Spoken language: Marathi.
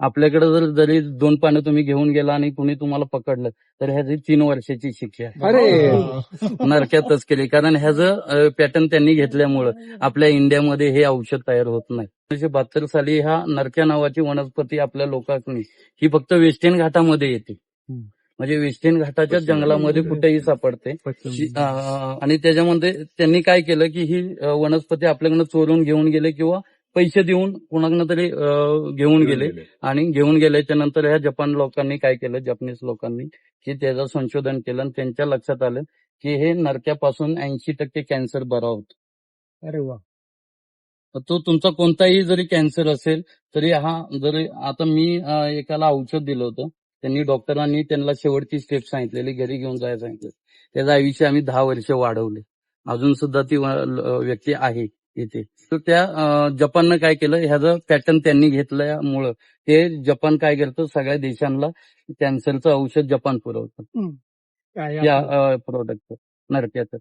आपल्याकडे जर जरी दोन पानं तुम्ही घेऊन गेला आणि कुणी तुम्हाला पकडलं तर ह्याची तीन वर्षाची शिक्षा आहे. अरे! नरक्यातच केली. कारण ह्याचं पॅटर्न त्यांनी घेतल्यामुळं आपल्या इंडियामध्ये हे औषध तयार होत नाही. एकोणीसशे बहात्तर साली हा नरक्या नावाची वनस्पती आपल्या लोकांनी ही फक्त वेस्टर्न घाटामध्ये येते. म्हणजे वेस्टर्न घाटाच्या जंगलामध्ये कुठेही सापडते. आणि त्याच्यामध्ये त्यांनी काय केलं की ही वनस्पती आपल्याकडनं चोरून घेऊन गेले किंवा पैसे देऊन कोणाकडनं तरी घेऊन गेले. आणि घेऊन गेल्याच्यानंतर ह्या जपान लोकांनी काय केलं जपनीज लोकांनी की त्याचं संशोधन केलं आणि त्यांच्या लक्षात आलं की हे नरक्यापासून ऐंशी टक्के कॅन्सर बरा होतो. अरे वा. तर तो तुमचा कोणताही जरी कॅन्सर असेल तरी हा जरी आता मी एकाला औषध दिलं होतं त्यांनी डॉक्टरांनी त्यांना शेवटची स्टेप सांगितलेली घरी घेऊन जायला सांगितलं. त्याचं आयुष्य आम्ही दहा वर्ष वाढवले. अजून सुद्धा ती व्यक्ती आहे. इथे तर त्या जपाननं काय केलं ह्याचं पॅटर्न त्यांनी घेतल्यामुळं ते जपान काय करतं सगळ्या देशांना कॅन्सरचं औषध जपान पुरवतं. या आपण- प्रोडक्ट नरक्याचं.